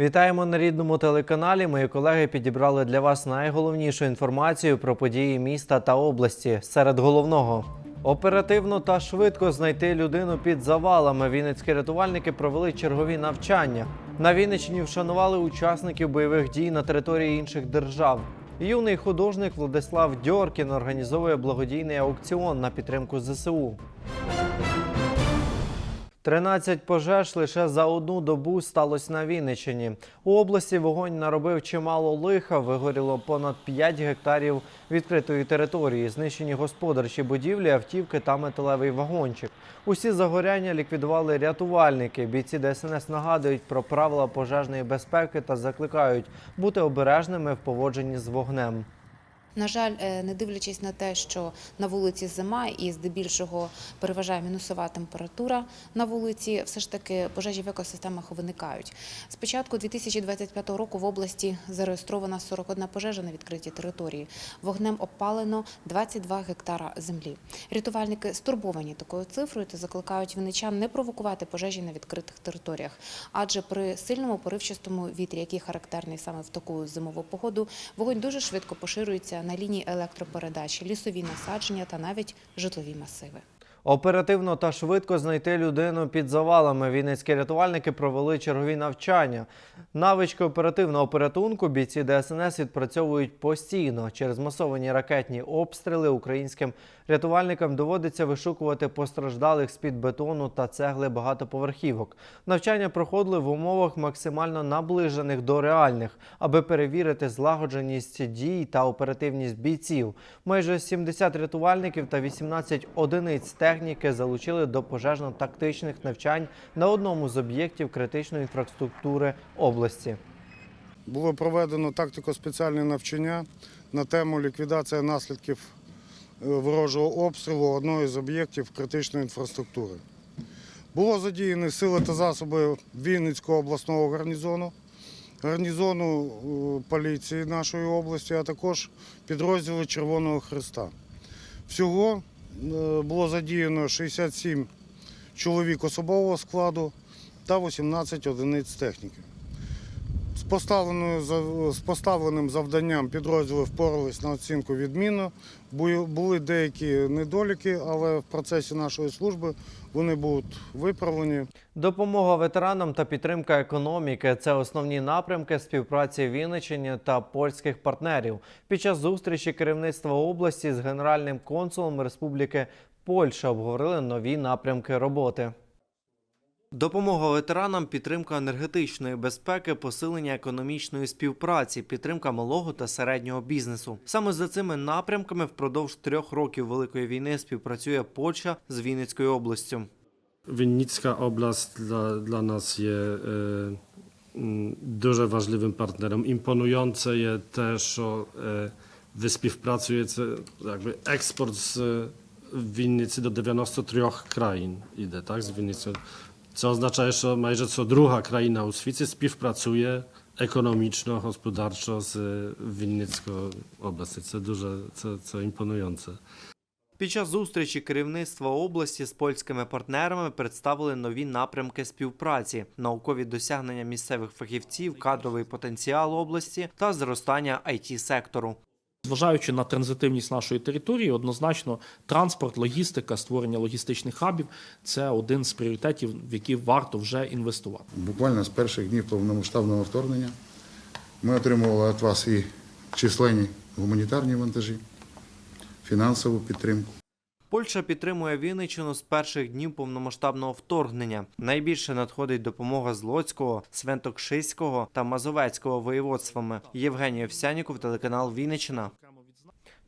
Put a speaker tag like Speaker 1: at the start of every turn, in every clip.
Speaker 1: Вітаємо на рідному телеканалі. Мої колеги підібрали для вас найголовнішу інформацію про події міста та області. Серед головного оперативно та швидко знайти людину під завалами. Вінницькі рятувальники провели чергові навчання. На Вінниччині вшанували учасників бойових дій на території інших держав. Юний художник Владислав Дьоркін організовує благодійний аукціон на підтримку ЗСУ. 13 пожеж лише за одну добу сталося на Вінниччині. У області вогонь наробив чимало лиха, вигоріло понад 5 гектарів відкритої території, знищені господарчі будівлі, автівки та металевий вагончик. Усі загоряння ліквідували рятувальники. Бійці ДСНС нагадують про правила пожежної безпеки та закликають бути обережними в поводженні з вогнем.
Speaker 2: На жаль, е, не дивлячись на те, що на вулиці зима і здебільшого переважає мінусова температура на вулиці, все ж таки пожежі в екосистемах виникають. З початку 2025 року в області зареєстрована 41 пожежа на відкритій території. Вогнем опалено 22 гектара землі. Рятувальники стурбовані такою цифрою та закликають вінничан не провокувати пожежі на відкритих територіях, адже при сильному поривчастому вітрі, який характерний саме в таку зимову погоду, вогонь дуже швидко поширюється на лінії електропередачі, лісові насадження та навіть житлові масиви.
Speaker 1: Оперативно та швидко знайти людину під завалами. Вінницькі рятувальники провели чергові навчання. Навички оперативного порятунку бійці ДСНС відпрацьовують постійно. Через масовані ракетні обстріли українським рятувальникам доводиться вишукувати постраждалих з-під бетону та цегли багатоповерхівок. Навчання проходили в умовах максимально наближених до реальних, аби перевірити злагодженість дій та оперативність бійців. Майже 70 рятувальників та 18 одиниць техніки залучили до пожежно-тактичних навчань на одному з об'єктів критичної інфраструктури області.
Speaker 3: Було проведено тактико-спеціальне навчання на тему ліквідація наслідків е, ворожого обстрілу одного з об'єктів критичної інфраструктури. Було задіяні сили та засоби Вінницького обласного гарнізону, гарнізону е, поліції нашої області, а також підрозділи Червоного Христа. Всього було задіяно 67 чоловік особового складу та 18 одиниць техніки. З, поставленим завданням підрозділи впорались на оцінку відмінно. Бу- Були деякі недоліки, але в процесі нашої служби вони будуть виправлені.
Speaker 1: Допомога ветеранам та підтримка економіки це основні напрямки співпраці Вінниччини та польських партнерів. Під час зустрічі керівництва області з генеральним консулом Республіки Польща обговорили нові напрямки роботи. Допомога ветеранам, підтримка енергетичної безпеки, посилення економічної співпраці, підтримка малого та середнього бізнесу. Саме за цими напрямками впродовж трьох років Великої війни співпрацює Польща з Вінницькою областю.
Speaker 4: Oblast dla, dla nas jest e, mm, дуже важливим партнером. Імпонуjące є те, що е, ви співпрацюєте, якби експорт з е, Winnicy do 93 країн іде, так, з Winnicy. Це означає, що майже co світі співпрацює економічно, господарчо з е, Winnicką областю. Це дуже це, це імпонуjące.
Speaker 1: Під час зустрічі керівництва області з польськими партнерами представили нові напрямки співпраці, наукові досягнення місцевих фахівців, кадровий потенціал області та зростання it сектору.
Speaker 5: Зважаючи на транзитивність нашої території, однозначно транспорт, логістика, створення логістичних хабів це один з пріоритетів, в які варто вже інвестувати.
Speaker 6: Буквально з перших днів повномасштабного вторгнення ми отримували від вас і численні гуманітарні вантажі, фінансову підтримку.
Speaker 1: Польща підтримує Вінничину з перших днів повномасштабного вторгнення. Найбільше надходить допомога з Лоцького, Свентокшиського та Мазовецького воєводствами. Євгеній Овсяніков, телеканал Вінниччина.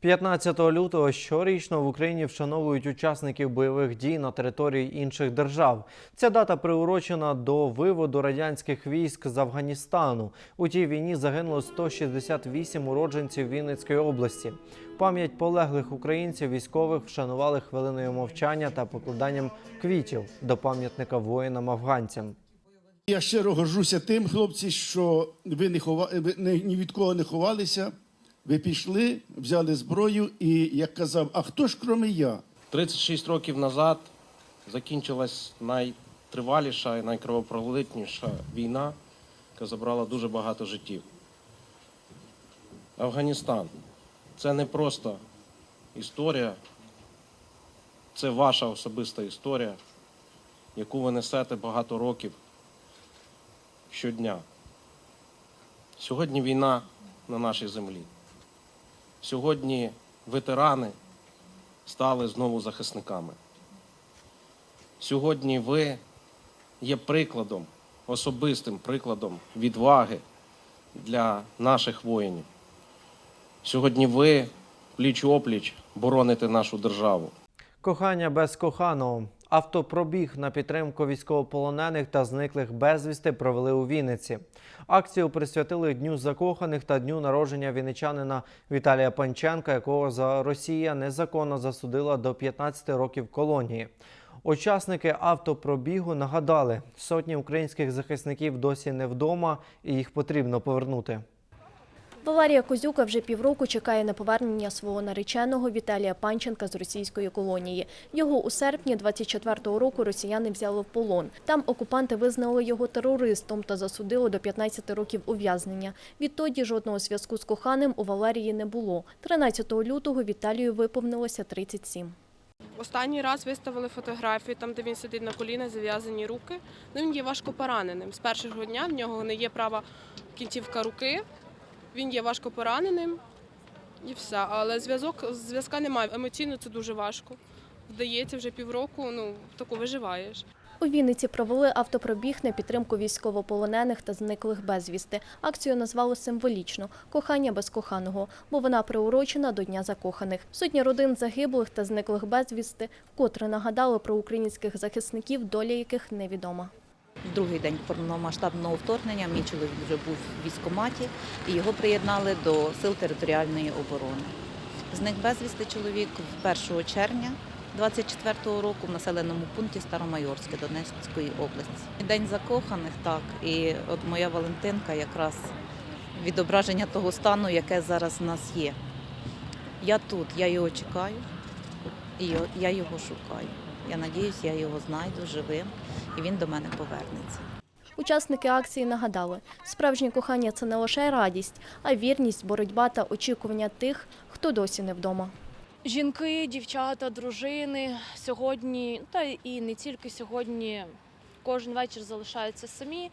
Speaker 1: 15 лютого щорічно в Україні вшановують учасників бойових дій на території інших держав. Ця дата приурочена до виводу радянських військ з Афганістану. У тій війні загинуло 168 уродженців Вінницької області. Пам'ять полеглих українців військових вшанували хвилиною мовчання та покладанням квітів до пам'ятника воїнам-афганцям.
Speaker 7: Я щиро горжуся тим, хлопці, що ви не хова... не- ні від кого не ховалися. Ви пішли, взяли зброю і, як казав, а хто ж кроме я?
Speaker 8: 36 років назад закінчилась найтриваліша і найкровопролитніша війна яка забрала дуже багато життів. Афганістан це не просто історія, це ваша особиста історія, яку ви несете багато років щодня. Сьогодні війна на нашій землі. Сьогодні ветерани стали знову захисниками. Сьогодні ви є прикладом, особистим прикладом відваги для наших воїнів. Сьогодні ви пліч опліч бороните нашу державу.
Speaker 1: Кохання без коханого. Автопробіг на підтримку військовополонених та зниклих безвісти провели у Вінниці. Акцію присвятили Дню закоханих та дню народження вінничанина Віталія Панченка, якого за Росія незаконно засудила до 15 років колонії. Учасники автопробігу нагадали, сотні українських захисників досі не вдома, і їх потрібно повернути.
Speaker 9: Валерія Козюка вже півроку чекає на повернення свого нареченого Віталія Панченка з російської колонії. Його у серпні 24-го року росіяни взяли в полон. Там окупанти визнали його терористом та засудили до 15 років ув'язнення. Відтоді жодного зв'язку з коханим у Валерії не було. 13 лютого Віталію виповнилося 37.
Speaker 10: Останній раз виставили фотографію, там, де він сидить на колінах, зав'язані руки. Ну, він є важко пораненим. З першого дня в нього не є права кінцівка руки, він є важко пораненим і все. Але зв'язок зв'язка немає. Емоційно це дуже важко. Вдається вже півроку, ну тако виживаєш.
Speaker 9: У Вінниці провели автопробіг на підтримку військовополонених та зниклих безвісти. Акцію назвали символічно Кохання без коханого, бо вона приурочена до Дня закоханих. Сотні родин загиблих та зниклих безвісти вкотре нагадали про українських захисників, доля яких невідома.
Speaker 11: Другий день повномасштабного вторгнення мій чоловік вже був в військкоматі і його приєднали до сил територіальної оборони. Зник безвісти чоловік 1 червня 24-го року в населеному пункті Старомайорське Донецької області. День закоханих, так, і от моя Валентинка якраз відображення того стану, яке зараз в нас є. Я тут, я його чекаю, і я його шукаю. Я надіюсь, я його знайду живим, і він до мене повернеться.
Speaker 9: Учасники акції нагадали, справжнє кохання це не лише радість, а вірність, боротьба та очікування тих, хто досі не вдома.
Speaker 12: Жінки, дівчата, дружини сьогодні, та і не тільки сьогодні, кожен вечір залишаються самі.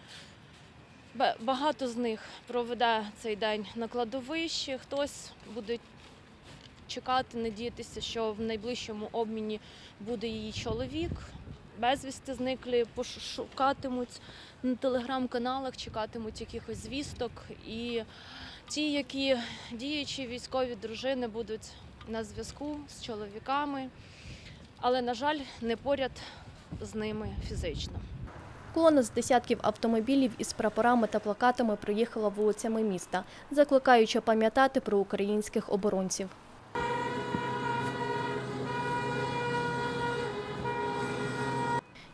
Speaker 12: Багато з них проведе цей день на кладовищі, хтось буде чекати, надіятися, що в найближчому обміні буде її чоловік. Безвісти зниклі, пошукатимуть на телеграм-каналах, чекатимуть якихось звісток. І ті, які діючі військові дружини будуть на зв'язку з чоловіками, але, на жаль, не поряд з ними фізично.
Speaker 9: Колона з десятків автомобілів із прапорами та плакатами проїхала вулицями міста, закликаючи пам'ятати про українських оборонців.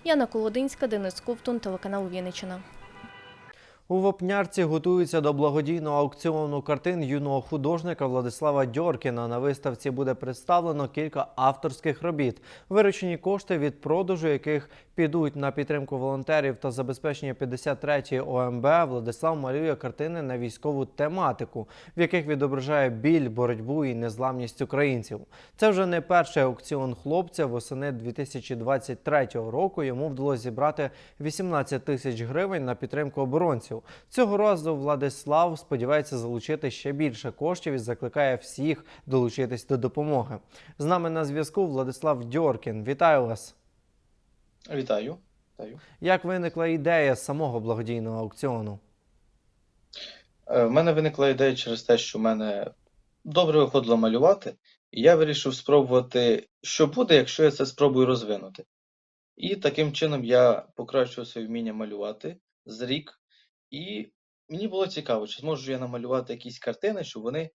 Speaker 9: Яна Колодинська, Денис Ковтун, телеканал Вінниччина.
Speaker 1: У Вопнярці готуються до благодійного аукціону картин юного художника Владислава Дьоркіна. На виставці буде представлено кілька авторських робіт. Виручені кошти від продажу, яких підуть на підтримку волонтерів та забезпечення 53-ї ОМБ. Владислав малює картини на військову тематику, в яких відображає біль, боротьбу і незламність українців. Це вже не перший аукціон хлопця. Восени 2023 року йому вдалося зібрати 18 тисяч гривень на підтримку оборонців. Цього разу Владислав сподівається залучити ще більше коштів і закликає всіх долучитись до допомоги. З нами на зв'язку Владислав Дьоркін. Вітаю вас!
Speaker 13: Вітаю. Вітаю.
Speaker 1: Як виникла ідея самого благодійного аукціону?
Speaker 13: Е, В мене виникла ідея через те, що в мене добре виходило малювати, і я вирішив спробувати, що буде, якщо я це спробую розвинути. І таким чином я покращував своє вміння малювати з рік, і мені було цікаво, чи зможу я намалювати якісь картини, щоб вони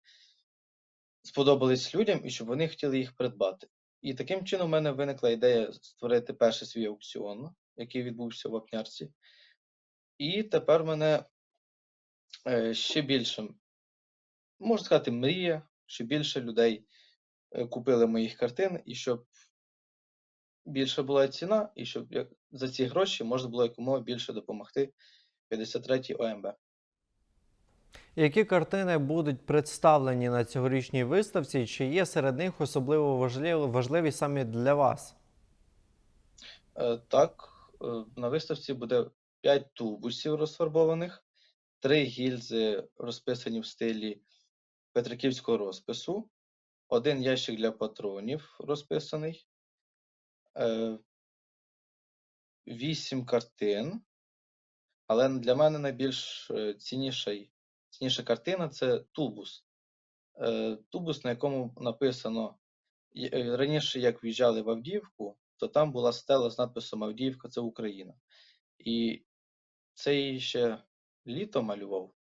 Speaker 13: сподобались людям і щоб вони хотіли їх придбати. І таким чином в мене виникла ідея створити перший свій аукціон, який відбувся в Вапнярці. І тепер мене е, ще більше, можна сказати, мрія, що більше людей е, купили моїх картин, і щоб більша була ціна, і щоб за ці гроші можна було якомога більше допомогти 53-й ОМБ.
Speaker 1: Які картини будуть представлені на цьогорічній виставці? Чи є серед них особливо важливі, важливі саме для вас?
Speaker 13: Е, Так, е, на виставці буде 5 тубусів розфарбованих, 3 гільзи розписані в стилі петриківського розпису, один ящик для патронів розписаний, 8 картин. Але для мене найбільш е, цінніший, цінніша картина це тубус. Е, Тубус, на якому написано е, раніше, як в'їжджали в Авдіївку, то там була стела з надписом Авдіївка це Україна. І це її ще літо малював.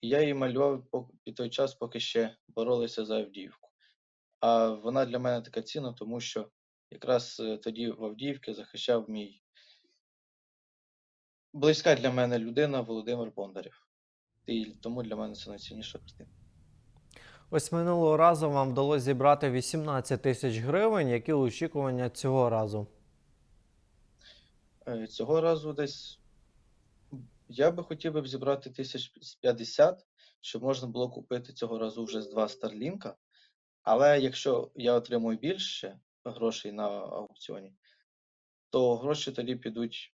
Speaker 13: І я її малював під той час, поки ще боролися за Авдіївку. А вона для мене така цінна, тому що якраз тоді в Авдіївці захищав мій близька для мене людина Володимир Бондарєв. І тому для мене це найцінніша картина.
Speaker 1: Ось минулого разу вам вдалося зібрати 18 тисяч гривень. Які очікування цього разу?
Speaker 13: Е, Цього разу десь я би хотів би зібрати тисяч з 50, щоб можна було купити цього разу вже з два Старлінка. Але якщо я отримую більше грошей на аукціоні, то гроші тоді підуть,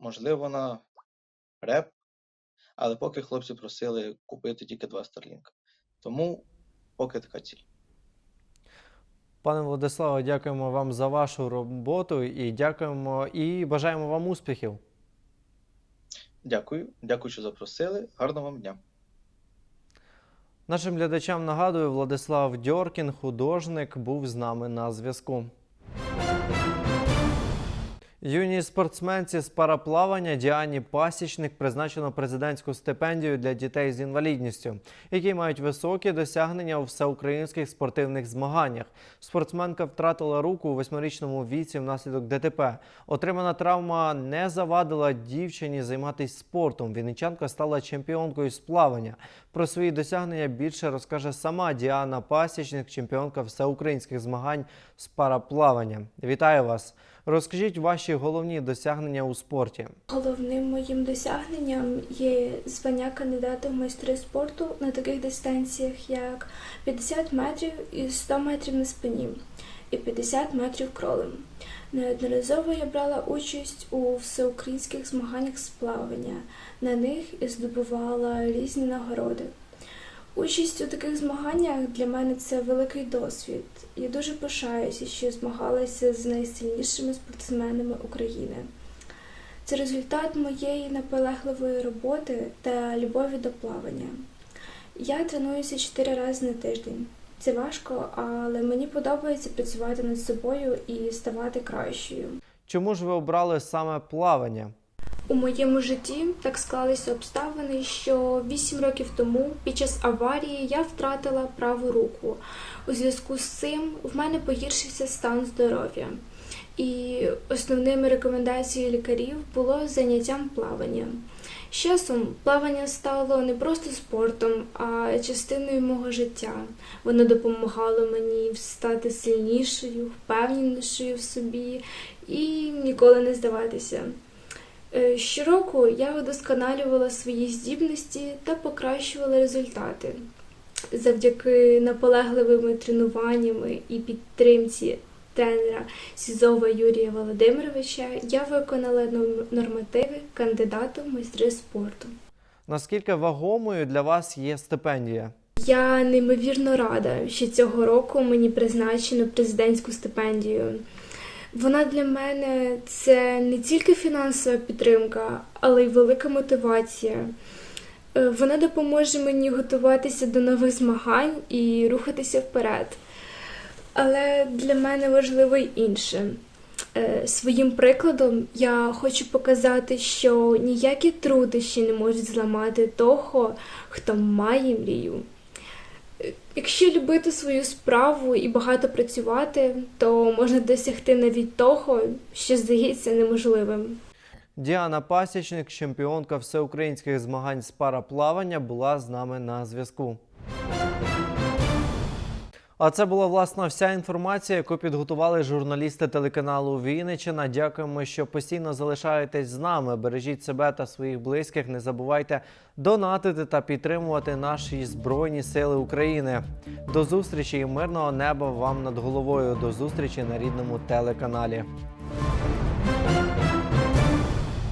Speaker 13: можливо, на реп, але поки хлопці просили купити тільки два Старлінка. Тому поки така ціль.
Speaker 1: Пане Владиславе, дякуємо вам за вашу роботу і дякуємо і бажаємо вам успіхів.
Speaker 13: Дякую, дякую, що запросили. Гарного вам дня.
Speaker 1: Нашим глядачам нагадую, Владислав Дьоркін, художник, був з нами на зв'язку. Юній спортсменці з параплавання Діані Пасічник призначено президентську стипендію для дітей з інвалідністю, які мають високі досягнення у всеукраїнських спортивних змаганнях. Спортсменка втратила руку у восьмирічному віці внаслідок ДТП. Отримана травма не завадила дівчині займатися спортом. Вінничанка стала чемпіонкою з плавання. Про свої досягнення більше розкаже сама Діана Пасічник, чемпіонка всеукраїнських змагань з параплавання. Вітаю вас! Розкажіть ваші головні досягнення у спорті.
Speaker 14: Головним моїм досягненням є звання кандидата в майстри спорту на таких дистанціях, як 50 метрів і 100 метрів на спині, і 50 метрів кролем. Неодноразово я брала участь у всеукраїнських змаганнях з плавання. На них і здобувала різні нагороди. Участь у таких змаганнях для мене це великий досвід. Я дуже пишаюся, що змагалася з найсильнішими спортсменами України. Це результат моєї наполегливої роботи та любові до плавання. Я тренуюся чотири рази на тиждень. Це важко, але мені подобається працювати над собою і ставати кращою.
Speaker 1: Чому ж ви обрали саме плавання?
Speaker 14: У моєму житті так склалися обставини, що 8 років тому, під час аварії, я втратила праву руку. У зв'язку з цим в мене погіршився стан здоров'я. І основними рекомендаціями лікарів було заняттям плавання. З часом плавання стало не просто спортом, а частиною мого життя. Воно допомагало мені стати сильнішою, впевненішою в собі і ніколи не здаватися. Е, Щороку я удосконалювала свої здібності та покращувала результати. Завдяки наполегливими тренуваннями і підтримці тренера Сізова Юрія Володимировича я виконала норм- нормативи кандидата в майстри спорту.
Speaker 1: Наскільки вагомою для вас є стипендія?
Speaker 14: Я неймовірно рада, що цього року мені призначено президентську стипендію. Вона для мене це не тільки фінансова підтримка, але й велика мотивація. Е, Вона допоможе мені готуватися до нових змагань і рухатися вперед. Але для мене важливо й інше. Е, Своїм прикладом я хочу показати, що ніякі труднощі не можуть зламати того, хто має мрію. Якщо любити свою справу і багато працювати, то можна досягти навіть того, що здається неможливим.
Speaker 1: Діана Пасічник, чемпіонка всеукраїнських змагань з параплавання, була з нами на зв'язку. А це була власна вся інформація, яку підготували журналісти телеканалу Вінничина. Дякуємо, що постійно залишаєтесь з нами. Бережіть себе та своїх близьких. Не забувайте донатити та підтримувати наші збройні сили України. До зустрічі і мирного неба вам над головою. До зустрічі на рідному телеканалі.